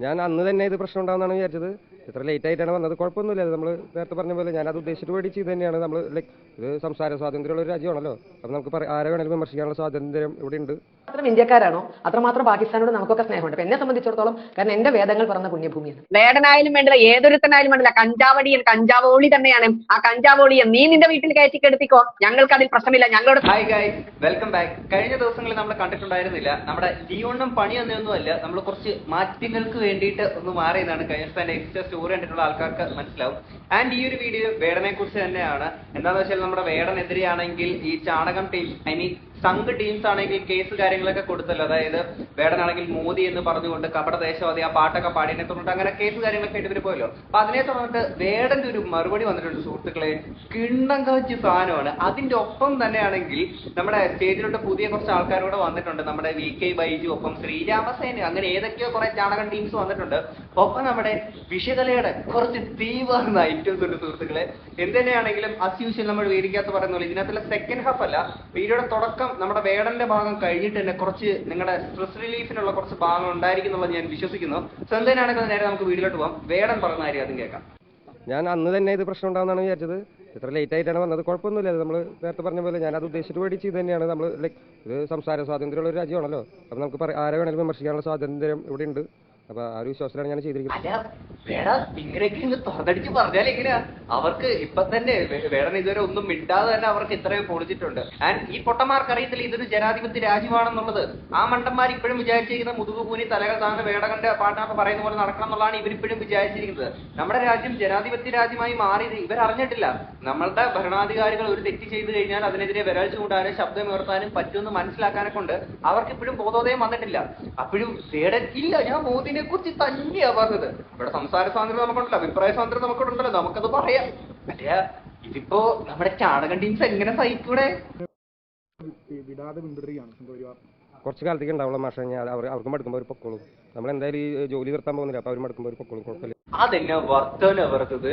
ഞാൻ അന്ന് തന്നെ ഇത് പ്രശ്നം ഉണ്ടാവുന്നതാണ് വിചാരിച്ചത്. ഇത്ര ലേറ്റ് ആയിട്ടാണ് വന്നത്. കുഴപ്പമൊന്നുമില്ല. നമ്മൾ നേരത്തെ പറഞ്ഞ പോലെ ഞാൻ അത് ഉദ്ദേശിച്ചിട്ട് മേടിച്ച് ഇത് തന്നെയാണ്. നമ്മൾ ലൈക്ക് ഇത് സംസാര സ്വാതന്ത്ര്യമുള്ള ഒരു രാജ്യമാണല്ലോ. അപ്പൊ നമുക്ക് ആരെ വേണമെങ്കിലും വിമർശിക്കാനുള്ള സ്വാതന്ത്ര്യം ഇവിടെ ഉണ്ട് അത്രയും ഇന്ത്യക്കാരാണോ? അത്രമാത്രം പാകിസ്ഥാനോട് നമുക്കൊക്കെ സ്നേഹമുണ്ട്. എന്നെ സംബന്ധിച്ചിടത്തോളം കാരണം എന്റെ വേദങ്ങൾ പറഞ്ഞ പുണ്യഭൂമിയാണ്. വേടനായാലും വേണ്ടില്ല ഏതൊരുത്തനായാലും വേണ്ടില്ല കഞ്ചാവടിയൻ കഞ്ചാവോളി തന്നെയാണ്. ആ കഞ്ചാവോളിയെ നീ നിന്റെ വീട്ടിൽ കയറ്റി കെടുത്തിക്കോ. ഞങ്ങൾക്ക് അതിൽ പ്രശ്നമില്ല. ഞങ്ങളോട് ഹായ് വെൽക്കം ബാക്ക് കഴിഞ്ഞ ദിവസങ്ങളിൽ നമ്മൾ കണ്ടിട്ടുണ്ടായിരുന്നില്ല. നമ്മുടെ ലിയോണും പണി എന്നൊന്നുമല്ല നമ്മൾ കുറച്ച് മാറ്റങ്ങൾക്ക് വേണ്ടിയിട്ട് ഒന്ന് മാറിയതാണ് കഴിഞ്ഞ ഇൻസ്റ്റ സ്റ്റോറി കണ്ടിട്ടുള്ള ആൾക്കാർക്ക് മനസ്സിലാവും. ആൻഡ് ഈ ഒരു വീഡിയോ വേടനെ കുറിച്ച് തന്നെയാണ്. എന്താണെന്ന് വെച്ചാൽ നമ്മുടെ വേടനെതിരെയാണെങ്കിൽ ഈ ചാണകം ടീം സംഘ് ടീംസ് ആണെങ്കിൽ കേസ് കാര്യങ്ങളൊക്കെ കൊടുത്തല്ലോ. അതായത് വേടനാണെങ്കിൽ മോദി എന്ന് പറഞ്ഞുകൊണ്ട് കപട ദേശവാദി ആ പാട്ടൊക്കെ പാടിയതിനെ തുടർന്നിട്ട് അങ്ങനെ കേസ് കാര്യങ്ങളൊക്കെ ആയിട്ട് ഇവർ പോയല്ലോ. അപ്പൊ അതിനെ തുടർന്നിട്ട് വേടന്റെ ഒരു മറുപടി വന്നിട്ടുണ്ട് സുഹൃത്തുക്കളെ. കിണ്ണം കാച്ചി സാധനമാണ്. അതിന്റെ ഒപ്പം തന്നെയാണെങ്കിൽ നമ്മുടെ സ്റ്റേജിലോട്ട് പുതിയ കുറച്ച് ആൾക്കാരോട് വന്നിട്ടുണ്ട്. നമ്മുടെ വി കെ ബൈജു ഒപ്പം ശ്രീരാമസേന അങ്ങനെ ഏതൊക്കെയോ കുറെ ചാണകൻ ടീംസ് വന്നിട്ടുണ്ട്. ഒപ്പം നമ്മുടെ വിഷകലയുടെ കുറച്ച് തീവാർന്ന ഐറ്റംസ് ഉണ്ട് സുഹൃത്തുക്കളെ. എന്ത് തന്നെയാണെങ്കിലും അസ് നമ്മൾ വേദിക്കാത്ത പറയുന്നുള്ളൂ ഇതിനകത്തുള്ള സെക്കൻഡ് ഹാഫ് അല്ല. വീഡിയോയുടെ തുടക്കം നമ്മുടെ വേടന്റെ ഭാഗം കഴിഞ്ഞിട്ട് തന്നെ കുറച്ച് നിങ്ങളുടെ സ്ട്രെസ് റിലീഫിനുള്ള കുറച്ച് ഭാഗങ്ങൾ ഉണ്ടായിരിക്കും എന്നുള്ളത് ഞാൻ വിശ്വസിക്കുന്നു. സോ എന്തായാലും നേരെ നമുക്ക് വീട്ടിലോട്ട് പോകാം വേടൻ പറഞ്ഞ കാര്യം ആദ്യം കേൾക്കാം. ഞാൻ അന്ന് തന്നെ ഇത് പ്രശ്നം ഉണ്ടാവുന്നതാണ് വിചാരിച്ചത്. ഇത്ര ലേറ്റ് ആയിട്ടാണ് വന്നത്. കുഴപ്പമൊന്നുമില്ല. നമ്മൾ നേരത്തെ പറഞ്ഞ പോലെ ഞാൻ അത് ഉദ്ദേശിച്ചിട്ട് മേടിച്ച് ഇത് തന്നെയാണ്. നമ്മൾ ലൈക്ക് ഇത് സംസാര സ്വാതന്ത്ര്യമുള്ള ഒരു രാജ്യമാണല്ലോ. അപ്പം നമുക്ക് ആരെ വേണമെങ്കിലും വിമർശിക്കാനുള്ള സ്വാതന്ത്ര്യം ഇവിടെ ഉണ്ട്. അപ്പോൾ ആ ഒരു വിശ്വാസത്തിലാണ് ഞാൻ ചെയ്തിരിക്കുന്നത്. തുറന്നടിച്ച് പറഞ്ഞാൽ എങ്ങനെയാ? അവർക്ക് ഇപ്പൊ തന്നെ വേറെ ഇതുവരെ ഒന്നും മിണ്ടാതെ തന്നെ അവർക്ക് ഇത്രയും പൊളിച്ചിട്ടുണ്ട്. ആൻഡ് ഈ പൊട്ടന്മാർക്ക് അറിയത്തില്ല ഇതൊരു ജനാധിപത്യ രാജ്യമാണെന്നുള്ളത്. ആ മണ്ടന്മാർ ഇപ്പോഴും വിചാരിച്ചിരിക്കുന്ന മുതുകു കൂനി തലകൾ താന്ന് വേടകന്റെ പാട്ടാണ് പറയുന്ന പോലെ നടക്കണം എന്നുള്ളതാണ് ഇവരിപ്പോഴും വിചാരിച്ചിരിക്കുന്നത്. നമ്മുടെ രാജ്യം ജനാധിപത്യ രാജ്യമായി മാറിയത് ഇവരറിഞ്ഞിട്ടില്ല. നമ്മളുടെ ഭരണാധികാരികൾ ഒരു തെറ്റ് ചെയ്തു കഴിഞ്ഞാൽ അതിനെതിരെ വിരൽ ചൂടാനും ശബ്ദമുയർത്താനും പറ്റുമെന്ന് മനസ്സിലാക്കാനെ കൊണ്ട് അവർക്ക് ഇപ്പോഴും ബോധോദയം വന്നിട്ടില്ല. അപ്പോഴും വേടൻ ഇല്ല ഞാൻ മോദിനെ കുറിച്ച് തന്നെയാ പറഞ്ഞത്. ഇവിടെ സംസാര സ്വാതന്ത്ര്യം നമുക്കുണ്ടല്ലോ അഭിപ്രായ സ്വാതന്ത്ര്യം നമുക്കുണ്ടല്ലോ നമുക്കത് പറയാം. അല്ല ഇതിപ്പോ നമ്മുടെ ചാണകം ടീംസ് എങ്ങനെ സഹിക്കൂടെ? വിടാതെ പിന്തുടരുകയാണ് കുറച്ച് കാലത്തേക്ക് ഉണ്ടാവുള്ള മാഷ ഞാൻ അവർ അവർക്ക് മടുക്കുമ്പോൾ അവർ പൊക്കോളും. നമ്മൾ എന്തായാലും ഈ ജോലി നിർത്താൻ പോകുന്നില്ല അപ്പൊ അവർ മടുക്കുമ്പോൾ ഒരു പൊക്കോളും കുഴപ്പമില്ല. അതെന്നെ വർത്തന പറഞ്ഞത്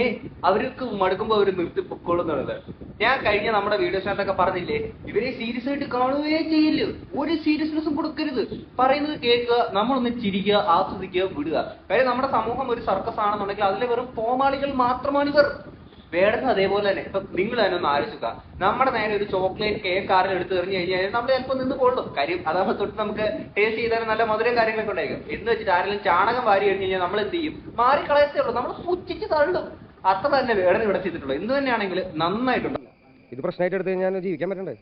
ഏ അവർക്ക് മടുക്കുമ്പോ അവർ നിർത്തി പൊക്കോളുന്നുള്ളത് ഞാൻ കഴിഞ്ഞ നമ്മുടെ വീഡിയോ വീഡിയോസിനകത്തൊക്കെ പറഞ്ഞില്ലേ ഇവരെ സീരിയസ് ആയിട്ട് കാണുകയേ ചെയ്യില്ല. ഒരു സീരിയസ്നെസ്സും കൊടുക്കരുത്. പറയുന്നത് കേൾക്കുക നമ്മളൊന്ന് ചിരിക്കുക ആസ്വദിക്കുക വിടുക. കാര്യം നമ്മുടെ സമൂഹം ഒരു സർക്കസ് ആണെന്നുണ്ടെങ്കിൽ അതിലെ വെറും പോമാളികൾ മാത്രമാണ് ഇവർ. വേടന്ന് അതേപോലെ തന്നെ. ഇപ്പൊ നിങ്ങൾ തന്നെ ഒന്ന് ആലോചിക്കുക. നമ്മുടെ നേരെ ഒരു ചോക്ലേറ്റ് കേക്ക് കാറിൽ എടുത്തു എറിഞ്ഞു കഴിഞ്ഞാൽ നമ്മൾ ചിലപ്പോൾ നിന്ന് കൊള്ളും. കാര്യം അതാകുമ്പോൾ തൊട്ട് നമുക്ക് ടേസ്റ്റ് ചെയ്താൽ നല്ല മധുരം കാര്യങ്ങളൊക്കെ ഉണ്ടായിരിക്കും. എന്ന് വെച്ചിട്ട് ആരെങ്കിലും ചാണകം വാരി കഴിഞ്ഞ് കഴിഞ്ഞാൽ നമ്മൾ എന്ത് ചെയ്യും? മാറിക്കളയത്തേ ഉള്ളൂ. നമ്മൾ പുച്ഛിച്ച് തള്ളും. അത്ര തന്നെ വേടന് ഇവിടെ ചെയ്തിട്ടുള്ളൂ. എന്ത് തന്നെയാണെങ്കിൽ നന്നായിട്ടുണ്ട്. ഇത് പ്രശ്നമായിട്ട് എടുത്തു കഴിഞ്ഞാൽ ജീവിക്കാൻ പറ്റണ്ടേ?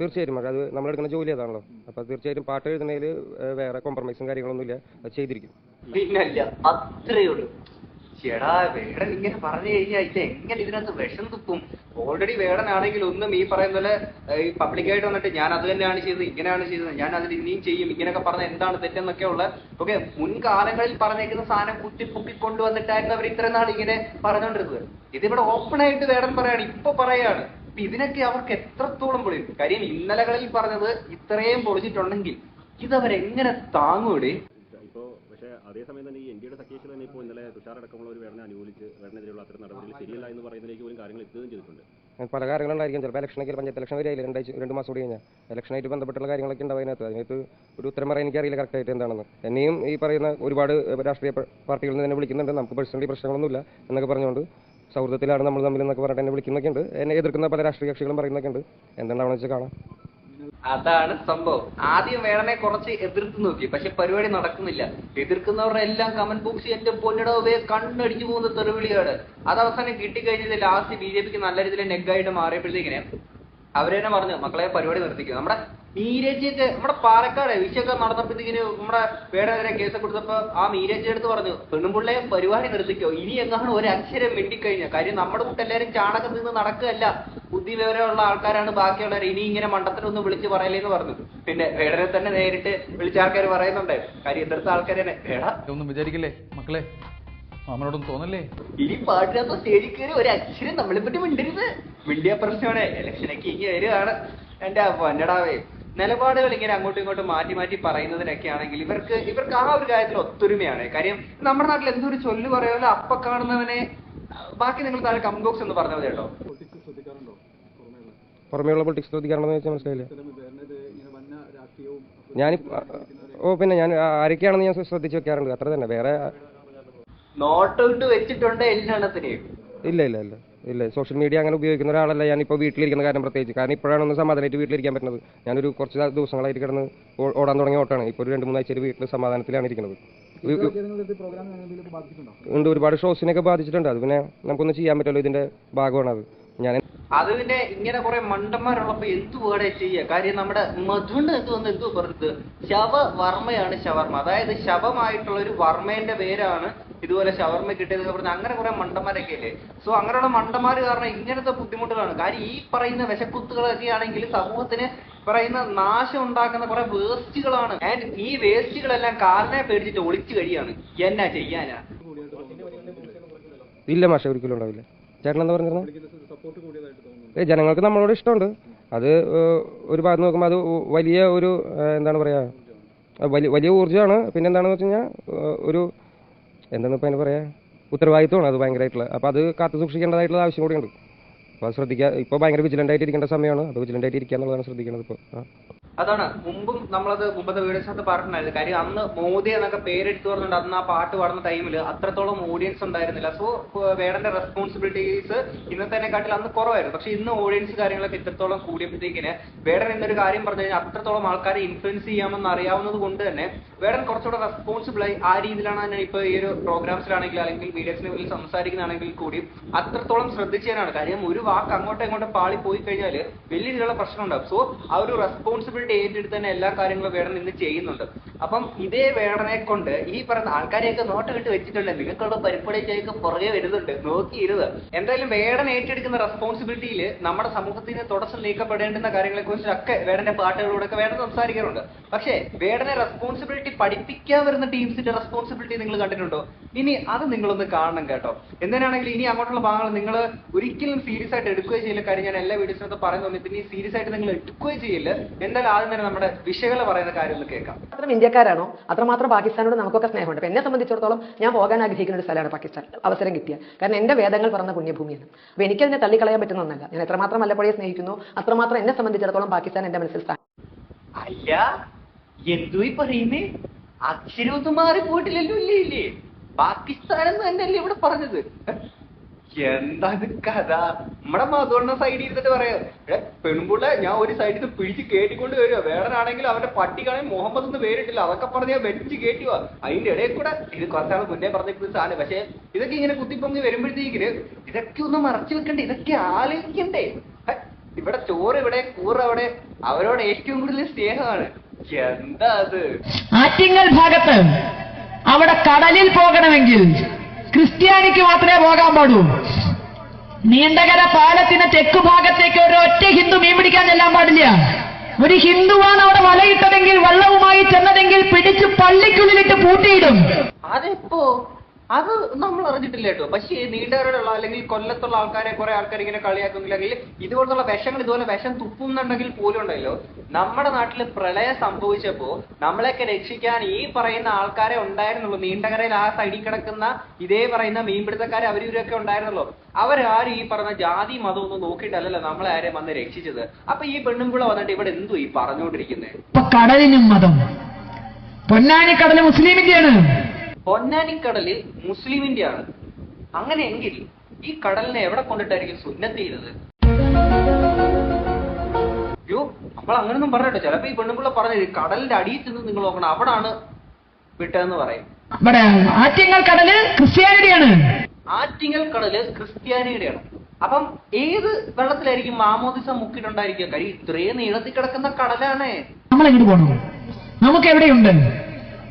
തീർച്ചയായിട്ടും. അത് നമ്മളെടുക്കുന്ന ജോലി അതാണല്ലോ. അപ്പൊ തീർച്ചയായിട്ടും പാട്ട് എഴുതുന്നതിൽ വേറെ കോംപ്രമൈസും കാര്യങ്ങളൊന്നും ഇല്ല അത് ചെയ്തിരിക്കും. പിന്നല്ല അത്രയേ ഉള്ളൂ. ചേടാ വേടൻ ഇങ്ങനെ പറഞ്ഞു കഴിഞ്ഞാൽ ഇത് എങ്ങനെ ഇതിനകത്ത് വിഷം തുപ്പും ഓൾറെഡി വേടനാണെങ്കിൽ ഒന്നും ഈ പറയുന്ന പോലെ ഈ പബ്ലിക്കായിട്ട് വന്നിട്ട് ഞാൻ അത് തന്നെയാണ് ചെയ്തത് ഇങ്ങനെയാണ് ചെയ്തത് ഞാൻ അതിൽ ഇനിയും ചെയ്യും ഇങ്ങനെയൊക്കെ പറഞ്ഞ എന്താണ് തെറ്റെന്നൊക്കെ ഉള്ള ഓക്കെ മുൻകാലങ്ങളിൽ പറഞ്ഞേക്കുന്ന സാധനം കുത്തി പൊക്കി കൊണ്ടുവന്നിട്ടായിരുന്നു അവർ ഇത്രയും നാൾ ഇങ്ങനെ പറഞ്ഞുകൊണ്ടിരുന്നത് ഇതിവിടെ ഓപ്പൺ ആയിട്ട് വേടൻ പറയാണ് ഇപ്പൊ പറയാണ്. അപ്പൊ ഇതിനൊക്കെ അവർക്ക് എത്രത്തോളം പൊളിയും? കാര്യം ഇന്നലകളിൽ പറഞ്ഞത് ഇത്രയും പൊളിച്ചിട്ടുണ്ടെങ്കിൽ ഇതവരെങ്ങനെ താങ്ങൂടെ അതേസമയം തന്നെ ഈ എൻ ഡിയുടെ സഖ്യത്തിൽ തന്നെ ഇപ്പോൾ ഇന്നലെ തുഷാറടക്കമുള്ള ഒരു വേടനെ അനുകൂലിച്ച് വേടനെതിരെയുള്ള അത്തരം നടപടികൾ ശരിയല്ല എന്ന് പറയുന്നതിലേക്ക് പോലും കാര്യങ്ങൾ എത്തുകയും ചെയ്തിട്ടുണ്ട്. പല കാര്യങ്ങളുണ്ടായിരിക്കും ചിലപ്പോൾ ഇലക്ഷനൊക്കെ പഞ്ചായത്ത് ഇലക്ഷൻ വരെയായില്ല രണ്ടാഴ്ച രണ്ട് മാസം കൂടി കഴിഞ്ഞാൽ. ഇലക്ഷനായിട്ട് ബന്ധപ്പെട്ടുള്ള കാര്യങ്ങളൊക്കെ ഉണ്ടാവും അതിനകത്ത്. അതിനകത്ത് ഒരു ഉത്തരം പറയാൻ എനിക്കറിയില്ല കറക്റ്റായിട്ട് എന്താണെന്ന്. എന്നെയും ഈ പറയുന്ന ഒരുപാട് രാഷ്ട്രീയ പാർട്ടികളിൽ നിന്ന് തന്നെ വിളിക്കുന്നുണ്ട്. നമുക്ക് പേഴ്സണലി പ്രശ്നങ്ങളൊന്നുമില്ല എന്നൊക്കെ പറഞ്ഞുകൊണ്ട് സൗഹൃദത്തിലാണ് നമ്മൾ തമ്മിൽ എന്നൊക്കെ പറഞ്ഞിട്ട് എന്നെ വിളിക്കുന്നൊക്കെ ഉണ്ട് എന്നെ എതിർക്കുന്ന പല രാഷ്ട്രീയ കക്ഷികളും പറയുന്നൊക്കെ ഉണ്ട് എന്താണെന്ന് വെച്ചാൽ കാണാം. അതാണ് സംഭവം. ആദ്യം വേണമേ കുറച്ച് എതിർത്ത് നോക്കി. പക്ഷെ പരിപാടി നടക്കുന്നില്ല. എതിർക്കുന്നവരുടെ എല്ലാം കമന്റ് ബോക്സ് എന്റെ പൊന്നിടവേ കണ്ണടിച്ചു പോകുന്ന തെറിവിളിയാണ്. അത് അവസാനം കിട്ടിക്കഴിഞ്ഞത് ലാസ്റ്റ് ബി ജെ പിക്ക് നല്ല രീതിയിൽ നെഗായിട്ട് മാറിയപ്പോഴത്തേക്കിനെ അവർ തന്നെ പറഞ്ഞു മക്കളെ പരിപാടി നിർത്തിക്കും. നമ്മുടെ നീരജിയൊക്കെ നമ്മുടെ പാലക്കാട് വിഷയൊക്കെ നടന്നപ്പോഴത്തേക്കിന് നമ്മുടെ പേടകരെ കേസ് കൊടുത്തപ്പോ ആ മീരജിന്റെ എടുത്ത് പറഞ്ഞു പെണ്ണുമ്പിള്ളയെ പരിപാടി നിർത്തിക്കോ. ഇനി എങ്ങാണ് ഒരു അക്ഷരം മിണ്ടിക്കഴിഞ്ഞ. കാര്യം നമ്മുടെ കൂട്ടം എല്ലാവരും ചാണകം നിന്ന് നടക്കുകയല്ല. ബുദ്ധി വിവരമുള്ള ആൾക്കാരാണ് ബാക്കിയുള്ളവർ. ഇനി ഇങ്ങനെ മണ്ടത്തിനൊന്നും വിളിച്ച് പറയലേന്ന് പറഞ്ഞു. പിന്നെ വേടനെ തന്നെ നേരിട്ട് വിളിച്ച ആൾക്കാർ പറയുന്നുണ്ട്. കാര്യം എതിർത്ത ആൾക്കാരെ പേടൊന്നും വേട ഒന്നും വിചാരിക്കില്ലേ മക്കളെ? മാമനോടൊന്നും തോന്നല്ലേ? ഇനി പാട്ടിനകത്ത് സ്റ്റേജിൽ കയറി ഒരു അക്ഷരം നമ്മളെ പറ്റി മിണ്ടരുത്. മിണ്ടിയ പ്രശ്നമാണ്. ഇലക്ഷനൊക്കെ ഇനി വരികയാണ്. എന്റെ പൊന്നടാവേ. നിലപാടുകൾ ഇങ്ങനെ അങ്ങോട്ടും ഇങ്ങോട്ടും മാറ്റി മാറ്റി പറയുന്നതിനൊക്കെ ആണെങ്കിൽ ഇവർക്ക് ഇവർക്ക് ആ ഒരു കാര്യത്തിൽ ഒത്തൊരുമയാണ്. കാര്യം നമ്മുടെ നാട്ടിൽ എന്തോ ഒരു ചൊല്ല് പറയാമല്ലോ അപ്പ കാണുന്നവനെ ബാക്കി നിങ്ങൾ താഴെ കമന്റ് ബോക്സ് എന്ന് പറഞ്ഞത് കേട്ടോ. പുറമേയുള്ള പൊളിറ്റിക്സ് ശ്രദ്ധിക്കാറുണ്ടെന്ന് വെച്ചാൽ മനസ്സിലായില്ല? ഞാൻ ഓ പിന്നെ ഞാൻ ആരൊക്കെയാണെന്ന് ഞാൻ ശ്രദ്ധിച്ച് വെക്കാറുണ്ട്. അത്ര തന്നെ. വേറെ നോട്ടൗട്ട് വെച്ചിട്ടുണ്ട് ഇല്ല ഇല്ല ഇല്ല. ഇല്ല? സോഷ്യൽ മീഡിയ അങ്ങനെ ഉപയോഗിക്കുന്ന ഒരാളല്ല ഞാനിപ്പോൾ വീട്ടിലിരിക്കുന്ന കാര്യം പ്രത്യേകിച്ച്. കാരണം ഇപ്പോഴാണ് ഒന്ന് സമാധാനമായിട്ട് വീട്ടിലിരിക്കാൻ പറ്റുന്നത്. ഞാനൊരു കുറച്ച് ദിവസങ്ങളായിട്ട് കിടന്ന് ഓടാൻ തുടങ്ങി ഓട്ടാണ് ഇപ്പോൾ ഒരു രണ്ട് മൂന്നാഴ്ച വീട്ടിൽ സമാധാനത്തിലാണ് ഇരിക്കുന്നത്. ഉണ്ട് ഒരുപാട് ഷോസിനൊക്കെ ബാധിച്ചിട്ടുണ്ട്. അത് പിന്നെ നമുക്കൊന്നും ചെയ്യാൻ പറ്റുമല്ലോ ഇതിന്റെ ഭാഗമാണ് അത്. ഞാൻ അത് പിന്നെ ഇങ്ങനെ കുറെ മണ്ടന്മാരുള്ളപ്പോ എന്ത് വേടെ ചെയ്യുക കാര്യം നമ്മുടെ മധുണ്ട് എന്ത് വന്ന് എന്തു പറഞ്ഞത്? ശവവർമ്മയാണ് ശവർമ്മ. അതായത് ശവമായിട്ടുള്ള ഒരു വർമ്മേന്റെ പേരാണ് ഇതുപോലെ ഷവർമ കിട്ടിയത് പറഞ്ഞ അങ്ങനെ കുറെ മണ്ടന്മാരൊക്കെ അല്ലേ സോ അങ്ങനെയുള്ള മണ്ടന്മാർ കാരണം ഇങ്ങനത്തെ ബുദ്ധിമുട്ടുകളാണ്. കാര്യം ഈ പറയുന്ന വിശക്കുത്തുകളൊക്കെ ആണെങ്കിൽ സമൂഹത്തിന് പറയുന്ന നാശം ഉണ്ടാക്കുന്ന കുറെ വേസ്റ്റുകളാണ്. ആൻഡ് ഈ വേസ്റ്റുകളെല്ലാം കാലിനെ പേടിച്ചിട്ട് ഒളിച്ചു കഴിയാണ്. എന്നാ ചെയ്യാനാ? ഇല്ല മാഷ ഒരിക്കലും ഉണ്ടാവില്ല. ചേട്ടൻ എന്താ തോന്നുന്നു ഏ ജനങ്ങൾക്ക് നമ്മളോട് ഇഷ്ടമുണ്ട്. അത് ഒരു ഭാഗത്ത് നോക്കുമ്പോൾ അത് വലിയ ഒരു എന്താണ് പറയുക വലിയ വലിയ ഊർജമാണ്. പിന്നെന്താണെന്ന് വെച്ച് കഴിഞ്ഞാൽ ഒരു എന്താണ് ഇപ്പം അതിന് പറയുക ഉത്തരവാദിത്വമാണ് അത് ഭയങ്കരമായിട്ടുള്ള അപ്പോൾ അത് കാത്തു സൂക്ഷിക്കേണ്ടതായിട്ടുള്ള ആവശ്യം കൂടിയുണ്ട്. അപ്പോൾ ശ്രദ്ധിക്കുക ഇപ്പോൾ ഭയങ്കര വിജിലന്റ് ആയിട്ട് ഇരിക്കേണ്ട സമയമാണ്. അപ്പോൾ വിജിലന്റ് ആയിട്ട് ഇരിക്കുക എന്നുള്ളതാണ് ശ്രദ്ധിക്കുന്നത് ഇപ്പോൾ അതാണ് മുമ്പും നമ്മളത് മുമ്പത്തെ വീഡിയോസിനകത്ത് പറഞ്ഞിട്ടുണ്ടായിരുന്നു. കാര്യം അന്ന് മോദി എന്നൊക്കെ പേരെടുത്ത് പറഞ്ഞിട്ടുണ്ട് അന്ന് ആ പാട്ട് പാടുന്ന ടൈമിൽ അത്രത്തോളം ഓഡിയൻസ് ഉണ്ടായിരുന്നില്ല. സോ വേടന്റെ റെസ്പോൺസിബിലിറ്റീസ് ഇന്നത്തെ ഇന്നത്തേനെക്കാട്ടിൽ അന്ന് കുറവായിരുന്നു. പക്ഷെ ഇന്ന് ഓഡിയൻസ് കാര്യങ്ങളൊക്കെ ഇത്രത്തോളം കൂടിയപ്പോഴത്തേക്കിന് വേടൻ എന്നൊരു കാര്യം പറഞ്ഞു കഴിഞ്ഞാൽ അത്രത്തോളം ആൾക്കാരെ ഇൻഫ്ലുവൻസ് ചെയ്യാമെന്ന് അറിയാവുന്നത് കൊണ്ട് തന്നെ വേടൻ കുറച്ചുകൂടെ റെസ്പോൺസിബിൾ ആയി ആ രീതിയിലാണ് തന്നെ ഇപ്പൊ ഈ ഒരു പ്രോഗ്രാംസിലാണെങ്കിൽ അല്ലെങ്കിൽ വീഡിയോസിന് സംസാരിക്കുന്നതാണെങ്കിൽ കൂടി അത്രത്തോളം ശ്രദ്ധിച്ചതിനാണ് കാര്യം ഒരു വാക്ക് അങ്ങോട്ടും ഇങ്ങോട്ടും പാളി പോയി കഴിഞ്ഞാൽ വലിയ രീതിയിലുള്ള പ്രശ്നം ഉണ്ടാവും സോ ആ ഒരു റെസ്പോൺസിബിലിറ്റി ഏറ്റെടുത്ത് തന്നെ എല്ലാ കാര്യങ്ങളും വേണം ഇന്ന് ചെയ്യുന്നുണ്ട്. അപ്പം ഇതേ വേടനെ കൊണ്ട് ഈ പറയുന്ന ആൾക്കാരെയൊക്കെ നോട്ട് കിട്ടി വെച്ചിട്ടുണ്ട്. നിങ്ങൾക്കുള്ള പരിപ്പടിയൊക്കെ പുറകെ വരുന്നുണ്ട്. നോക്കിയിരുത് എന്തായാലും വേടൻ ഏറ്റെടുക്കുന്ന റെസ്പോൺസിബിലിറ്റിയിൽ നമ്മുടെ സമൂഹത്തിന് തുടച്ചു നീക്കപ്പെടേണ്ടുന്ന കാര്യങ്ങളെ കുറിച്ചൊക്കെ വേടന്റെ പാട്ടുകളിലൂടെ വേടൻ സംസാരിക്കാറുണ്ട്. പക്ഷേ വേടനെ റെസ്പോൺസിബിലിറ്റി പഠിപ്പിക്കാൻ വരുന്ന ടീംസിന്റെ റെസ്പോൺസിബിലിറ്റി നിങ്ങൾ കണ്ടിട്ടുണ്ടോ? ഇനി അത് നിങ്ങളൊന്ന് കാണണം കേട്ടോ. എന്തിനാണെങ്കിലും ഇനി അങ്ങോട്ടുള്ള ഭാഗങ്ങൾ നിങ്ങൾ ഒരിക്കലും സീരിയസ് ആയിട്ട് എടുക്കുകയും ചെയ്യില്ല. കാര്യം ഞാൻ എല്ലാ വീഡിയോസിനകത്ത് പറയുന്നു ഇനി സീരിയസ് ആയിട്ട് നിങ്ങൾ എടുക്കുകയും ചെയ്യില്ല. എന്തായാലും ആദ്യം തന്നെ നമ്മുടെ വിഷയങ്ങൾ പറയുന്ന കാര്യം ഒന്ന് കേൾക്കാം ഇന്ത്യക്കാരാണോ? അത്രമാത്രം പാകിസ്ഥാനോട് നമുക്കൊക്കെ സ്നേഹമുണ്ട്. എന്നെ സംബന്ധിച്ചിടത്തോളം ഞാൻ പോകാൻ ആഗ്രഹിക്കുന്ന ഒരു സ്ഥലമാണ് പാകിസ്ഥാൻ. അവസരം കിട്ടിയാൽ. കാരണം എന്റെ വേദങ്ങൾ പറഞ്ഞ പുണ്യഭൂമിയാണ്. എനിക്ക് എനിക്കതിനെ തള്ളിക്കളയാൻ പറ്റുന്ന ഒന്നല്ല. ഞാൻ എത്രമാത്രം വല്ലപ്പോഴേ സ്നേഹിക്കുന്നു അത്രമാത്രം എന്നെ സംബന്ധിച്ചിടത്തോളം പാകിസ്ഥാൻ എന്റെ മനസ്സിൽ സ്ഥാനം അല്ല എന്തോ ഈ പറയുന്നേ? അക്ഷരമൊന്നും മാറി പോയിട്ടില്ലല്ലോ ഇല്ലേ? ഇല്ലേ പാകിസ്ഥാൻ ഇവിടെ പറഞ്ഞത്? എന്താണ് കഥ? നമ്മടെ മധുവണ്ണ സൈഡിൽ ഇരുന്നിട്ട് പറയാ "എടാ, പെൺപിള്ള ഞാൻ ഒരു സൈഡിൽ നിന്ന് പിടിച്ച് കേട്ടിക്കൊണ്ട് വരിക. വേടനാണെങ്കിൽ അവന്റെ പട്ടിക്കാണെങ്കിൽ മുഹമ്മദ് എന്ന് പേരിട്ടില്ല. അതൊക്കെ പറഞ്ഞ് ഞാൻ വെച്ച് കേട്ടുക അതിന്റെ ഇടയിൽ കൂടെ ഇത് കുറച്ചാൾ മുന്നേ പറഞ്ഞിരിക്കുന്ന സാധനം. പക്ഷെ ഇതൊക്കെ ഇങ്ങനെ കുത്തിപ്പൊങ്ങി വരുമ്പോഴത്തേക്കിന് ഇതൊക്കെ ഒന്ന് മറച്ചു വെക്കണ്ടേ? ഇതൊക്കെ ആലോചിക്കണ്ടേ? ഇവിടെ ചോറ് ഇവിടെ കൂറ് അവിടെ. അവരോട് ഏറ്റവും കൂടുതൽ സ്നേഹമാണ്. എന്താ അത്? ആറ്റിങ്ങൽ ഭാഗത്ത് അവിടെ കടലിൽ പോകണമെങ്കിൽ ക്രിസ്ത്യാനിക്ക് മാത്രമേ പോകാൻ പാടൂ നീണ്ടകര പാലത്തിന് തെക്കു ഭാഗത്തേക്ക് ഒരൊറ്റ ഹിന്ദു മീൻ പിടിക്കാൻ ചെല്ലാൻ പാടില്ല. ഒരു ഹിന്ദുവാണ് അവിടെ വലയിട്ടതെങ്കിൽ വള്ളവുമായി ചെന്നതെങ്കിൽ പിടിച്ച് പള്ളിക്കുള്ളിലിട്ട് പൂട്ടിയിടും. അതെപ്പോ അത് നമ്മൾ അറിഞ്ഞിട്ടില്ല കേട്ടോ പക്ഷേ നീണ്ടവരോടുള്ള അല്ലെങ്കിൽ കൊല്ലത്തുള്ള ആൾക്കാരെ കുറെ ആൾക്കാർ ഇങ്ങനെ കളിയാക്കുന്നില്ല. അല്ലെങ്കിൽ ഇതുപോലത്തുള്ള വിഷങ്ങൾ ഇതുപോലെ വിഷം തുപ്പുന്നുണ്ടെങ്കിൽ പോലും ഉണ്ടല്ലോ. നമ്മുടെ നാട്ടിൽ പ്രളയം സംഭവിച്ചപ്പോ നമ്മളെയൊക്കെ രക്ഷിക്കാൻ ഈ പറയുന്ന ആൾക്കാരെ ഉണ്ടായിരുന്നുള്ളൂ. നീണ്ടകരയിൽ ആ സൈഡിൽ കിടക്കുന്ന ഇതേ പറയുന്ന മീൻപിടുത്തക്കാരെ അവരിവരൊക്കെ ഉണ്ടായിരുന്നല്ലോ അവരാരും ഈ പറഞ്ഞ ജാതി മതം ഒന്നും നോക്കിയിട്ടല്ലല്ലോ നമ്മളെ ആരെയും വന്ന് രക്ഷിച്ചത്. അപ്പൊ ഈ പെണ്ണുമ്പിള്ള വന്നിട്ട് ഇവിടെ എന്തു ഈ പറഞ്ഞുകൊണ്ടിരിക്കുന്നത് കടലിനും മതം. പൊന്നാനിക്കടൽ മുസ്ലിമിന്റെയാണ്. പൊന്നാനിക്കടലിൽ മുസ്ലിമിന്റെ ആണ് അങ്ങനെയെങ്കിൽ ഈ കടലിനെ എവിടെ കൊണ്ടിട്ടായിരിക്കും സുന്നത്ത് ചെയ്തത്? അയ്യോ നമ്മൾ അങ്ങനൊന്നും പറഞ്ഞോ ചിലപ്പോ ഈ പെണ്ണുപിള്ള പറഞ്ഞത് കടലിന്റെ അടിയിൽ ചെന്ന് നിങ്ങൾ നോക്കണം അവിടാണ് വിട്ടതെന്ന് പറയും. ഇവിടെ ആറ്റിങ്ങൽ കടൽ ക്രിസ്ത്യാനിയുടെയാണ്. ആറ്റിങ്ങൽ കടൽ ക്രിസ്ത്യാനിയുടെയാണ്. അപ്പം ഏത് വെള്ളത്തിലായിരിക്കും മാമോദിസ മുക്കിട്ടുണ്ടായിരിക്കും കാര്യം ഇത്രയും നീളത്തിൽ കിടക്കുന്ന കടലാണ്. നമ്മൾ എങ്ങോട്ട് പോകണം നമുക്ക് എവിടെയുണ്ട്?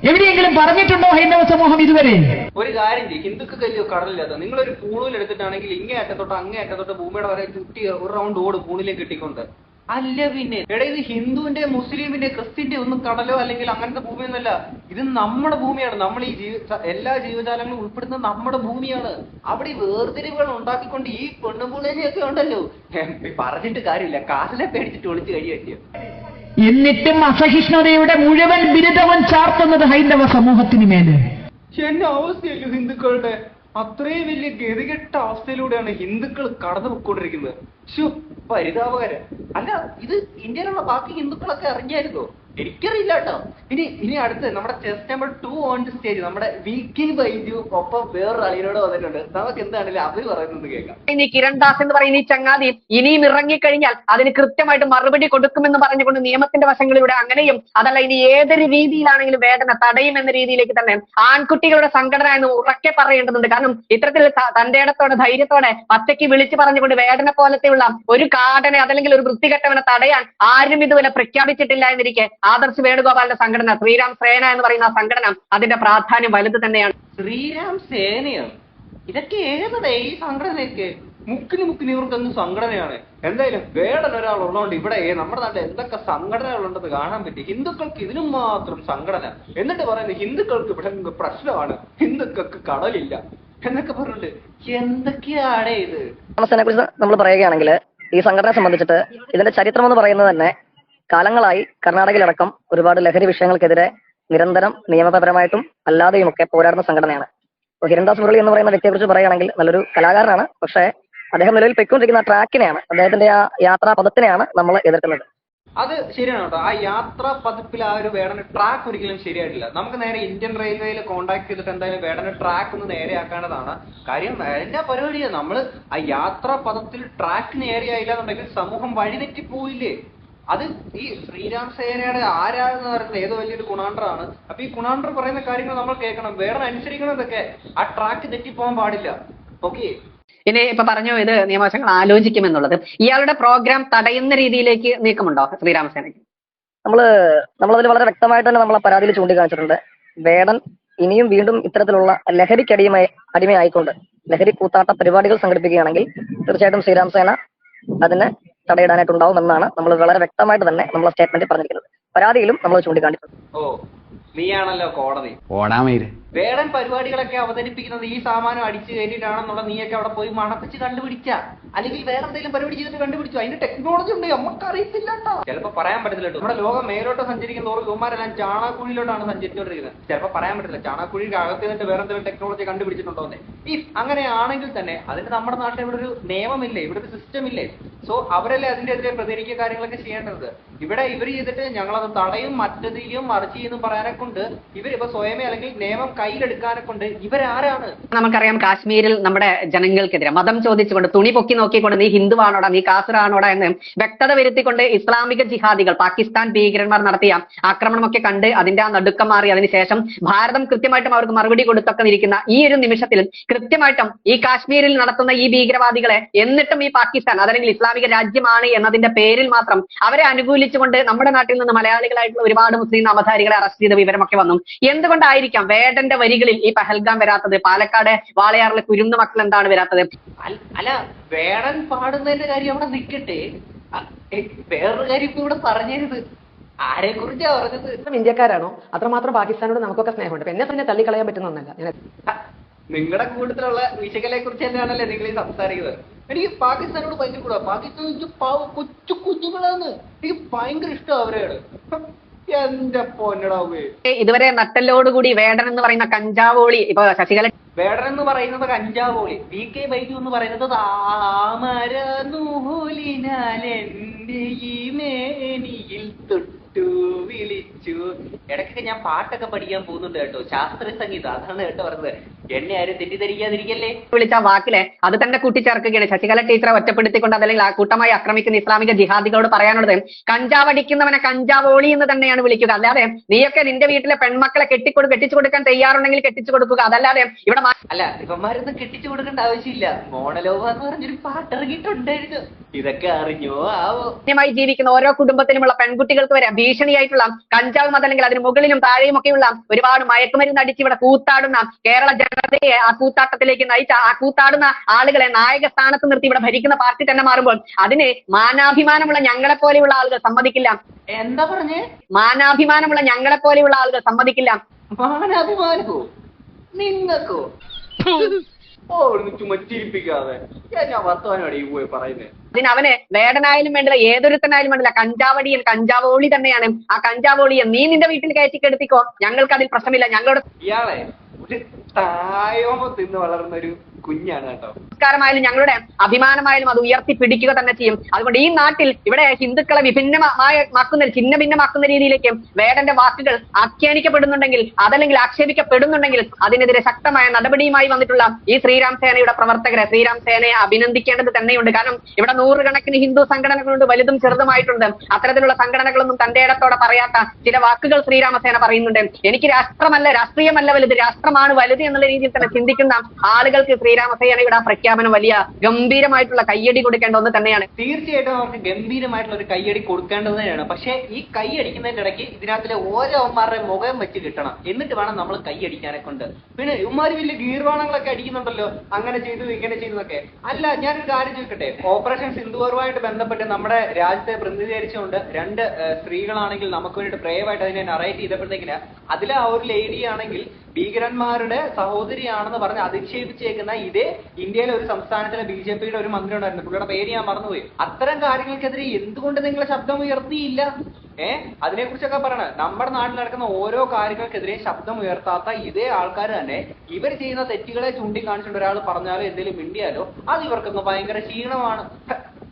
എവിടെയെങ്കിലും പറഞ്ഞിട്ടുണ്ടോ ഹൈന്ദവ സമൂഹം ഇതുവരെ? ഒരു കാര്യം ചെയ്യും ഹിന്ദുക്കൾക്ക് വലിയ കടലില്ലാത്ത? നിങ്ങളൊരു പൂളിൽ എടുത്തിട്ടാണെങ്കിൽ ഇങ്ങേ അറ്റത്തോട്ട് അങ്ങേ അറ്റത്തോട്ട് ഭൂമിയുടെ വരെ ചുറ്റി ഒരു റൗണ്ട് ഓട് പൂണിലേക്ക് കിട്ടിക്കൊണ്ട് അല്ല പിന്നെ. എടാ ഇത് ഹിന്ദുവിന്റെ മുസ്ലിമിന്റെ ക്രിസ്ത്യന്റെ ഒന്നും കടലോ അല്ലെങ്കിൽ അങ്ങനത്തെ ഭൂമിയൊന്നുമല്ല. ഇത് നമ്മുടെ ഭൂമിയാണ്. നമ്മൾ ഈ ജീവ എല്ലാ ജീവജാലങ്ങളും ഉൾപ്പെടുന്ന നമ്മുടെ ഭൂമിയാണ്. അവിടെ ഈ വേർതിരിവുകൾ ഉണ്ടാക്കിക്കൊണ്ട് ഈ പെണ്ണുപുള്ളിനെയൊക്കെ ഉണ്ടല്ലോ. പറഞ്ഞിട്ട് കാര്യമില്ല. കാലിനെ പേടിച്ചിട്ട് ഒളിച്ചു കഴിയുക എന്നിട്ടും അസഹിഷ്ണുതയുടെ മുഴുവൻ ബിരുദവും ചാർത്തുന്നത് ഹൈന്ദവ സമൂഹത്തിന് മേലെ. എന്റെ അവസ്ഥയല്ലോ ഹിന്ദുക്കളുടെ? അത്രയും വലിയ ഗതികെട്ട അവസ്ഥയിലൂടെയാണ് ഹിന്ദുക്കൾ കടന്നു പോയിക്കൊണ്ടിരിക്കുന്നത് പരിതാപകര. അല്ല ഇത് ഇന്ത്യയിലുള്ള ബാക്കി ഹിന്ദുക്കളൊക്കെ അറിഞ്ഞായിരുന്നോ? എനിക്കറിയില്ല കേട്ടോ ഇനി ഇനി അടുത്ത് നമ്മുടെ chess number two on the stage നമ്മുടെ വി കെ ബൈജു ഒപ്പം വേറൊരു അളിയനോട് വന്നിട്ടുണ്ട്. നമുക്ക് എന്താണെങ്കിലും അവർ പറയുന്നത് കേൾക്കാം. ഇനി കിരൺ ദാസ് എന്ന് പറയുന്ന ഈ ചങ്ങാതി ഇനിയും ഇറങ്ങിക്കഴിഞ്ഞാൽ അതിന് കൃത്യമായിട്ട് മറുപടി കൊടുക്കുമെന്ന് പറഞ്ഞുകൊണ്ട് നിയമത്തിന്റെ വശങ്ങളിലൂടെ അങ്ങനെയും അതല്ല ഇനി ഏതൊരു രീതിയിലാണെങ്കിലും വേദന തടയും എന്ന രീതിയിലേക്ക് തന്നെ ആൺകുട്ടികളുടെ സംഘടന എന്ന് ഉറക്കെ പറയേണ്ടതുണ്ട്. കാരണം ഇത്തരത്തിൽ തന്റെ ഇടത്തോടെ ധൈര്യത്തോടെ പച്ചയ്ക്ക് വിളിച്ചു പറഞ്ഞുകൊണ്ട് വേദന പോലത്തെയുള്ള ഒരു കാടനെ അതല്ലെങ്കിൽ ഒരു വൃത്തികെട്ടവനെ തടയാൻ ആരും ഇതുവരെ പ്രഖ്യാപിച്ചിട്ടില്ല എന്നിരിക്കെ ആദർശ് വേണുഗോപാലിന്റെ സംഘടന ശ്രീരാം സേന എന്ന് പറയുന്ന ആ സംഘടന അതിന്റെ പ്രാധാന്യം വലുത് തന്നെയാണ്. ശ്രീരാം സേനയോ? ഇതൊക്കെ ഏതടേ ഈ സംഘടനയൊക്കെ. മുക്കിന് മുക്കിന് ഇവർക്കൊന്നും സംഘടനയാണ്. എന്തായാലും വേടൻ ഒരാൾ ഉള്ളതുകൊണ്ട് ഇവിടെ നമ്മുടെ നാട്ടിൽ എന്തൊക്കെ സംഘടനകളുണ്ടെന്ന് കാണാൻ പറ്റി. ഹിന്ദുക്കൾക്ക് ഇതിനും മാത്രം സംഘടന. എന്നിട്ട് പറയുന്നത് ഹിന്ദുക്കൾക്ക് ഇവിടെ പ്രശ്നമാണ്. ഹിന്ദുക്കൾക്ക് കടലില്ല. എന്നൊക്കെ പറഞ്ഞിട്ട് എന്തൊക്കെയാണ് ഇത്? കുറിച്ച് നമ്മൾ പറയുകയാണെങ്കിൽ ഈ സംഘടനയെ സംബന്ധിച്ചിട്ട് ഇതിന്റെ ചരിത്രം എന്ന് പറയുന്നത് തന്നെ കാലങ്ങളായി കർണാടകയിലടക്കം ഒരുപാട് ലഹരി വിഷയങ്ങൾക്കെതിരെ നിരന്തരം നിയമപരമായിട്ടും അല്ലാതെയുമൊക്കെ പോരാടുന്ന സംഘടനയാണ്. അപ്പൊ ഹിരൺദാസ് മുരളി എന്ന് പറയുന്ന വ്യക്തിയെ കുറിച്ച് പറയുകയാണെങ്കിൽ നല്ലൊരു കലാകാരനാണ്. പക്ഷേ അദ്ദേഹം നിലവിൽ പൊയ്ക്കൊണ്ടിരിക്കുന്ന ട്രാക്കിനെയാണ് അദ്ദേഹത്തിന്റെ ആ യാത്രാ പദത്തിനെയാണ് നമ്മൾ എതിർക്കുന്നത്. അത് ശരിയാണ് കേട്ടോ. ആ യാത്രാ പതിപ്പിൽ ആ ഒരു വേടന ട്രാക്ക് ഒരിക്കലും ശരിയായിട്ടില്ല. നമുക്ക് നേരെ ഇന്ത്യൻ റെയിൽവേയിൽ കോൺടാക്ട് ചെയ്തിട്ട് എന്തായാലും വേടന ട്രാക്ക് ഒന്ന് നേരെയാക്കേണ്ടതാണ്. കാര്യം എല്ലാ പരിപാടിയാണ് നമ്മൾ ആ യാത്രാ പദത്തിൽ ട്രാക്ക് നേരെയായില്ല എന്നുണ്ടെങ്കിൽ സമൂഹം വഴിതെറ്റി പോയില്ലേ അത് ഈ ശ്രീരാം സേനയുടെ ആരാന്ന് പറയുന്നത് ഏതോ വലിയൊരു കുണാണ്ടറാണ് അപ്പൊ ഈ കുണാണ്ടർ പറയുന്ന കാര്യങ്ങൾ നമ്മൾ കേൾക്കണം. വേറെ അനുസരിക്കണതൊക്കെ ആ ട്രാക്ക് തെറ്റിപ്പോകാൻ പാടില്ല. ഓക്കെ ഇനി ഇപ്പൊ പറഞ്ഞു ഇത് നിയമവശങ്ങൾ ആലോചിക്കുമെന്നുള്ളത് ഇയാളുടെ പ്രോഗ്രാം തടയുന്ന രീതിയിലേക്ക് നീക്കമുണ്ടോ ശ്രീരാമസേനയ്ക്ക്? നമ്മൾ നമ്മളതിൽ വളരെ വ്യക്തമായിട്ട് തന്നെ നമ്മളെ പരാതിയിൽ ചൂണ്ടിക്കാണിച്ചിട്ടുണ്ട്. വേടൻ ഇനിയും വീണ്ടും ഇത്തരത്തിലുള്ള ലഹരിക്കടിയുമായി അടിമയായി അടിമയായിക്കൊണ്ട് ലഹരി കൂത്താട്ട പരിപാടികൾ സംഘടിപ്പിക്കുകയാണെങ്കിൽ തീർച്ചയായിട്ടും ശ്രീരാം സേന അതിനെ തടയിടാനായിട്ടുണ്ടാവും എന്നാണ് നമ്മൾ വളരെ വ്യക്തമായിട്ട് തന്നെ നമ്മൾ സ്റ്റേറ്റ്മെന്റ് പറഞ്ഞിരിക്കുന്നത്. പരാതിയിലും നമ്മൾ ചൂണ്ടിക്കാണിച്ചിട്ടുണ്ട്. നീയാണല്ലോ കോടതി. ഓടാമേര് വേടൻ പരിപാടികളൊക്കെ അവതരിപ്പിക്കുന്നത് ഈ സാമാനം അടിച്ചു കയറ്റിയിട്ടാണെന്നുള്ള നീയൊക്കെ അവിടെ പോയി മണപ്പിച്ച് കണ്ടുപിടിച്ച. അല്ലെങ്കിൽ വേറെ എന്തെങ്കിലും പരിപാടി ചെയ്തിട്ട് കണ്ടുപിടിച്ചു? അതിന്റെ ടെക്നോളജി ഉണ്ട്. നമുക്ക് അറിയത്തില്ല കേട്ടോ ചിലപ്പോ പറയാൻ പറ്റത്തില്ല നമ്മുടെ ലോകം മേലോട്ട് സഞ്ചരിക്കുന്ന തോറും ഇവന്മാരെല്ലാം ചാണാക്കുഴിയിലോട്ടാണ് സഞ്ചരിച്ചുകൊണ്ടിരിക്കുന്നത് ചിലപ്പോ പറയാൻ പറ്റില്ല ചാണാക്കുഴിക്ക് അകത്ത് നിന്നിട്ട് വേറെ എന്തെങ്കിലും ടെക്നോളജി കണ്ടുപിടിച്ചിട്ടുണ്ടോ എന്ന്. ഈ അങ്ങനെയാണെങ്കിൽ തന്നെ അതിന് നമ്മുടെ നാട്ടിൽ ഇവിടെ ഒരു നിയമമില്ലേ? ഇവിടെ ഒരു സിസ്റ്റം ഇല്ലേ? സോ അവരല്ലേ അതിന്റെ എതിരെ പ്രതികരിക്കുക കാര്യങ്ങളൊക്കെ ചെയ്യേണ്ടത്? ഇവിടെ ഇവർ ചെയ്തിട്ട് ഞങ്ങളത് തടയും മറ്റതിലും മറിച്ച് ചെയ്യുന്നു പറയാനെ കൊണ്ട് ഇവരിപ്പോ സ്വയമേ അല്ലെങ്കിൽ നിയമം കയ്യിലെടുക്കാനെ കൊണ്ട് ഇവരാരാണ്? നമുക്കറിയാം കാശ്മീരിൽ നമ്മുടെ ജനങ്ങൾക്കെതിരെ മതം ചോദിച്ചുകൊണ്ട് തുണി പൊക്കി നോക്കിക്കൊണ്ട് നീ ഹിന്ദുവാണോടാ നീ കാസറാണോടാ എന്ന് വ്യക്തത വരുത്തിക്കൊണ്ട് ഇസ്ലാമിക ജിഹാദികൾ പാകിസ്ഥാൻ ഭീകരന്മാർ നടത്തിയ ആക്രമണമൊക്കെ കണ്ട് അതിന്റെ ആ നടുക്കം മാറി അതിനുശേഷം ഭാരതം കൃത്യമായിട്ടും അവർക്ക് മറുപടി കൊടുത്തൊക്കെ ഇരിക്കുന്ന ഈ ഒരു നിമിഷത്തിൽ കൃത്യമായിട്ടും ഈ കാശ്മീരിൽ നടത്തുന്ന ഈ ഭീകരവാദികളെ എന്നിട്ടും ഈ പാകിസ്ഥാൻ അതല്ലെങ്കിൽ ഇസ്ലാമിക രാജ്യമാണ് എന്നതിന്റെ പേരിൽ മാത്രം അവരെ അനുകൂലിച്ചുകൊണ്ട് നമ്മുടെ നാട്ടിൽ നിന്ന് മലയാളികളായിട്ടുള്ള ഒരുപാട് മുസ്ലിം നാമധാരികളെ അറസ്റ്റ് ചെയ്ത വിവരമൊക്കെ വന്നു. എന്തുകൊണ്ടായിരിക്കാം വേടന്റെ വരികളിൽ ഈ പഹൽഗാം വരാത്തത്? പാലക്കാട് വാളയാറിലെ കുരുന്ന് മക്കൾ എന്താണ് വരാത്തത്? അല്ല വേടൻ പാടുന്നതിന്റെ കാര്യം അവിടെ നിൽക്കട്ടെ വേറൊരു കാര്യം ഇപ്പൊ ഇവിടെ പറഞ്ഞത് ആരെ കുറിച്ചാ പറഞ്ഞത്? ഇപ്പം ഇന്ത്യക്കാരാണോ? അത്രമാത്രം പാകിസ്ഥാനോട് നമുക്കൊക്കെ സ്നേഹമുണ്ട്. എന്നെ തന്നെ തള്ളിക്കളയാൻ പറ്റുന്ന ഒന്നല്ല. ഞാൻ നിങ്ങളുടെ കൂട്ടത്തിലുള്ള വിശകലയെ കുറിച്ച് തന്നെയാണല്ലേ നിങ്ങൾ ഈ സംസാരിക്കുന്നത്. എനിക്ക് പാകിസ്ഥാനോട് ഭയങ്കര കൂടാ. പാകിസ്ഥാൻ കൊച്ചു കുഞ്ഞുങ്ങളാണ് എനിക്ക് ഭയങ്കര ഇഷ്ടം അവരെയാണ് എന്റെ പൊന്നടാവേ ഇതുവരെ നട്ടലോടുകൂടി വേടൻ എന്ന് പറയുന്ന കഞ്ചാവോളി ഇപ്പൊ ശശികല വേടൻ എന്ന് പറയുന്നത് കഞ്ചാവോളി. പി കെ ബൈജു എന്ന് പറയുന്നത് താമര നൂലിനാൽ എന്റെ ഈ മേനിയിൽ തൊട്ടു വിളിച്ചു. ഇടയ്ക്കൊക്കെ ഞാൻ പാട്ടൊക്കെ പഠിക്കാൻ പോകുന്നുണ്ട് കേട്ടോ. ശാസ്ത്രീയ സംഗീതം. അതാണ് കേട്ടോ പറഞ്ഞത്. എന്നെ ആരും തെറ്റിദ്ധരിക്കാതിരിക്കല്ലേ? വിളിച്ച വാക്കിലെ അത് തന്നെ കൂട്ടിച്ചേർക്കുകയാണ്. ശശികല ടീച്ചറെ ഒറ്റപ്പെടുത്തിക്കൊണ്ട് അതല്ലെങ്കിൽ ആ കൂട്ടമായി ആക്രമിക്കുന്ന ഇസ്ലാമിക ജിഹാദികളോട് പറയാനുള്ളത് കഞ്ചാവ് അടിക്കുന്നവനെ കഞ്ചാവോളി എന്ന് തന്നെയാണ് വിളിക്കുക. അല്ലാതെ നീയൊക്കെ നിന്റെ വീട്ടിലെ പെൺമക്കളെ കെട്ടിക്കൊടു കെട്ടിച്ചു കൊടുക്കാൻ തയ്യാറുണ്ടെങ്കിൽ കെട്ടിച്ചു കൊടുക്കുക അതല്ലാതെ ഇവിടെ അല്ല ഇവന്മാരൊന്നും കെട്ടിച്ചു കൊടുക്കേണ്ട ആവശ്യമില്ല. മോണലോവ എന്ന് പറഞ്ഞൊരു പാട്ട് ഇറങ്ങിയിട്ടുണ്ടായിരുന്നു ഇതൊക്കെ അറിഞ്ഞോ ആവോ? ജീവിക്കുന്ന ഓരോ കുടുംബത്തിനുമുള്ള പെൺകുട്ടികൾക്ക് വരെ ഭീഷണിയായിട്ടുള്ള കഞ്ചാവും അതല്ലെങ്കിൽ അതിന് മുകളിലും താഴെയും ഒക്കെയുള്ള ഒരുപാട് മയക്കുമരുന്ന് അടിച്ച് ഇവിടെ കൂത്താടുന്ന കേരള ജനതയെ ആ കൂത്താട്ടത്തിലേക്ക് നയിച്ച ആ കൂത്താടുന്ന ആളുകളെ നായക സ്ഥാനത്ത് നിർത്തി ഇവിടെ ഭരിക്കുന്ന പാർട്ടി തന്നെ മാറുമ്പോൾ അതിന് മാനാഭിമാനമുള്ള ഞങ്ങളെ പോലെയുള്ള ആളുകൾ സമ്മതിക്കില്ല. എന്താ പറഞ്ഞേ? മാനാഭിമാനമുള്ള ഞങ്ങളെ പോലെയുള്ള ആളുകൾ സമ്മതിക്കില്ല. മാനാഭിമാനമോ? നിങ്ങൾക്കോ ഓ ഒന്ന് ചുമ്മാ ചിരിപ്പിക്കാതെ ഞാൻ ഞാൻ വർത്തമാനമാണ് ഈ പോയി പറയുന്നത് അതിന് അവന് വേടനായാലും വേണ്ടില്ല ഏതൊരുത്തനായാലും വേണ്ടില്ല കഞ്ചാവടിയൻ കഞ്ചാവോളി തന്നെയാണ്. ആ കഞ്ചാവോളിയെ നീ നിന്റെ വീട്ടിൽ കയറ്റി കെടുത്തിക്കോ. ഞങ്ങൾക്ക് അതിൽ പ്രശ്നമില്ല. ഞങ്ങളുടെ ഇയാളെ തായോമ തിന്ന് വളർന്ന ഒരു കുഞ്ഞാണ് കേട്ടോ സംസ്കാരമായാലും ഞങ്ങളുടെ അഭിമാനമായാലും അത് ഉയർത്തിപ്പിടിക്കുക തന്നെ ചെയ്യും. അതുകൊണ്ട് ഈ നാട്ടിൽ ഇവിടെ ഹിന്ദുക്കളെ വിഭിന്നമാക്കുന്ന ഛിന്ന ഭിന്നമാക്കുന്ന രീതിയിലേക്ക് വേടന്റെ വാക്കുകൾ ആഖ്യാനിക്കപ്പെടുന്നുണ്ടെങ്കിൽ അതല്ലെങ്കിൽ ആക്ഷേപിക്കപ്പെടുന്നുണ്ടെങ്കിൽ അതിനെതിരെ ശക്തമായ നടപടിയുമായി വന്നിട്ടുള്ള ഈ ശ്രീരാം സേനയുടെ പ്രവർത്തകരെ ശ്രീരാം സേനയെ അഭിനന്ദിക്കേണ്ടത് തന്നെയുണ്ട്. കാരണം ഇവിടെ നൂറുകണക്കിന് ഹിന്ദു സംഘടനകളുണ്ട് വലുതും ചെറുതുമായിട്ടുണ്ട്. അത്തരത്തിലുള്ള സംഘടനകളൊന്നും തന്റെ ഇടത്തോടെ പറയാത്ത ചില വാക്കുകൾ ശ്രീരാമസേന പറയുന്നുണ്ട്. എനിക്ക് രാഷ്ട്രമല്ല രാഷ്ട്രീയമല്ല വലുത്. രാഷ്ട്രമാണ് വലുത് എന്നുള്ള രീതിയിൽ തന്നെ ചിന്തിക്കുന്ന ആളുകൾക്ക് ശ്രീരാമസേനയുടെ ആ പ്രഖ്യാപനം വലിയ ഗംഭീരമായിട്ടുള്ള കയ്യടി കൊടുക്കേണ്ട ഒന്ന് തന്നെയാണ്. തീർച്ചയായിട്ടും അവർക്ക് ഗംഭീരമായിട്ടുള്ള ഒരു കയ്യടി കൊടുക്കേണ്ടത് തന്നെയാണ്. പക്ഷേ ഈ കൈയടിക്കുന്നതിന്റെ ഇടയ്ക്ക് ഇതിനകത്തിലെ ഓരോ അമ്മമാരുടെ മുഖം വെച്ച് കിട്ടണം. എന്നിട്ട് വേണം നമ്മൾ കൈയടിക്കാനെ കൊണ്ട്. പിന്നെ ഇവന്മാര് വലിയ ഗീർവാണങ്ങളൊക്കെ അടിക്കുന്നുണ്ടല്ലോ. അങ്ങനെ ചെയ്തു ഇങ്ങനെ ചെയ്തു എന്നൊക്കെ. അല്ല ഞാനൊരു കാര്യം ചോദിക്കട്ടെ? ഓപ്പറേഷൻ സിന്ധുവറുമായിട്ട് ബന്ധപ്പെട്ട് നമ്മുടെ രാജ്യത്തെ പ്രതിനിധീകരിച്ചുകൊണ്ട് രണ്ട് സ്ത്രീകളാണെങ്കിൽ നമുക്ക് വേണ്ടിയിട്ട് പ്രേയമായിട്ട് അതിനെ നറേറ്റ് ചെയ്തപ്പോഴത്തേക്കിന് അതിലെ ആ ഒരു ലേഡി ആണെങ്കിൽ ഭീകരന്മാരുടെ സഹോദരിയാണെന്ന് പറഞ്ഞ് അധിക്ഷേപിച്ചേക്കുന്ന ഇതേ ഇന്ത്യയിലെ ഒരു സംസ്ഥാനത്തിലെ ബി ജെ പിയുടെ ഒരു മന്ത്രി ഉണ്ടായിരുന്നു. പുള്ളിയുടെ പേര് ഞാൻ മറന്നുപോയി. അത്തരം കാര്യങ്ങൾക്കെതിരെ എന്തുകൊണ്ട് നിങ്ങൾ ശബ്ദം ഉയർത്തിയില്ല? ഏർ അതിനെ കുറിച്ചൊക്കെ പറയണ. നമ്മുടെ നാട്ടിൽ നടക്കുന്ന ഓരോ കാര്യങ്ങൾക്കെതിരെ ശബ്ദം ഉയർത്താത്ത ഇതേ ആൾക്കാർ തന്നെ ഇവർ ചെയ്യുന്ന തെറ്റുകളെ ചൂണ്ടിക്കാണിച്ചുകൊണ്ട് ഒരാൾ പറഞ്ഞാലോ എന്തെങ്കിലും മിണ്ടിയാലോ അത് ഇവർക്കൊന്ന് ഭയങ്കര ക്ഷീണമാണ്.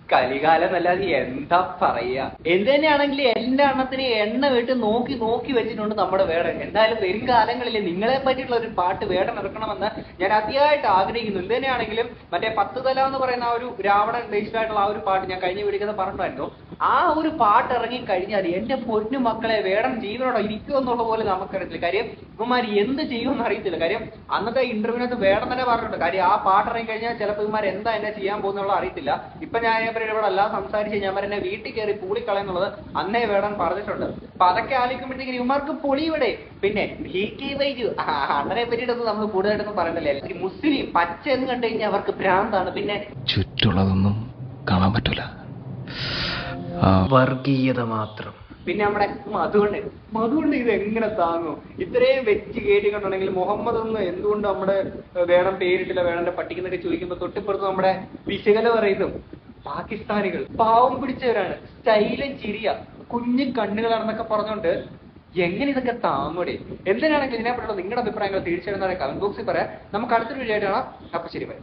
ഹ, കലികാലം അല്ലാതെ എന്താ പറയാ? എന്ത് തന്നെയാണെങ്കിൽ എന്റെ എണ്ണത്തിന് എണ്ണ വീട്ട് നോക്കി നോക്കി വെച്ചിട്ടുണ്ട് നമ്മുടെ വേടൻ. എന്തായാലും വരും കാലങ്ങളിൽ നിങ്ങളെ പറ്റിയിട്ടുള്ള ഒരു പാട്ട് വേടൻ ഇറക്കണമെന്ന് ഞാൻ അതിയായിട്ട് ആഗ്രഹിക്കുന്നു. എന്ത് തന്നെയാണെങ്കിലും മറ്റേ പത്ത് തല എന്ന് പറയുന്ന ആ ഒരു രാവണൻ ബേസ്ഡ് ആയിട്ടുള്ള ആ ഒരു പാട്ട് ഞാൻ കഴിഞ്ഞ വീടിക്കുന്ന പറഞ്ഞിട്ടുണ്ടായിരുന്നു. ആ ഒരു പാട്ട് ഇറങ്ങി കഴിഞ്ഞാൽ എന്റെ പൊന്നു മക്കളെ വേണം ജീവനോടോ ഇരിക്കുമോ എന്നുള്ള പോലെ നമുക്കറിയത്തില്ല. കാര്യം ഇവന്മാർ എന്ത് ചെയ്യുമെന്ന് അറിയത്തില്ല. കാര്യം അന്നത്തെ ഇന്റർവ്യൂവിനകത്ത് വേണം തന്നെ പറഞ്ഞിട്ടുണ്ട്. കാര്യം ആ പാട്ട് ഇറങ്ങി കഴിഞ്ഞാൽ ചിലപ്പോൾ ഇവന്മാർ എന്താ എന്നെ ചെയ്യാൻ പോകുന്നുള്ള അറിയത്തില്ല. ഇപ്പൊ ഞാൻ ഇവരുടെ ഇവിടെ എല്ലാം സംസാരിച്ച് ഞാൻ എന്നെ വീട്ടിൽ കയറി പൂളിക്കളയെന്നുള്ളത് അന്നേ വേണം പറഞ്ഞിട്ടുണ്ട്. അപ്പൊ അതൊക്കെ ആലോചിക്കുമ്പോഴത്തേക്കും ഇവന്മാർക്ക് പൊളി ഇവിടെ പിന്നെ ബി കെ വൈജു അണ്ണനെ പറ്റിയിട്ടൊന്നും നമ്മൾ കൂടുതലായിട്ടൊന്നും പറയണ്ടല്ലേ? മുസ്ലിം പച്ച എന്ന് കണ്ടു കഴിഞ്ഞാൽ അവർക്ക് ഭ്രാന്താണ്. പിന്നെ ചുറ്റുള്ളതൊന്നും കാണാൻ പറ്റൂല. വർഗീയത മാത്രം. പിന്നെ നമ്മുടെ മധുകൊണ്ട് മധുകൊണ്ട് ഇത് എങ്ങനെ താങ്ങും? ഇത്രയും വെച്ച് കേട്ടിട്ടുണ്ടെങ്കിൽ മുഹമ്മദ് ഒന്ന് എന്തുകൊണ്ട് നമ്മുടെ വേണം പേരിട്ടില്ല വേണന്റെ പട്ടിക്കുന്നൊക്കെ ചോദിക്കുമ്പോ തൊട്ടിപ്പുറത്ത് നമ്മുടെ വിശകല പറയുന്നു. പാകിസ്ഥാനികൾ പാവം പിടിച്ചവരാണ്. സ്റ്റൈലും ചിരിയ. കുഞ്ഞു കണ്ണുകളാണെന്നൊക്കെ പറഞ്ഞുകൊണ്ട് എങ്ങനെ ഇതൊക്കെ താങ്ങൂടെ? എന്തിനാണെങ്കിലും ഇതിനെപ്പറ്റുള്ള നിങ്ങളുടെ അഭിപ്രായങ്ങൾ തീർച്ചയായിട്ടും കമന്റ് ബോക്സിൽ പറയാം. നമുക്ക് അടുത്തൊരു വീഡിയോ കാണാം. അപ്പൊ ശരി ബൈ.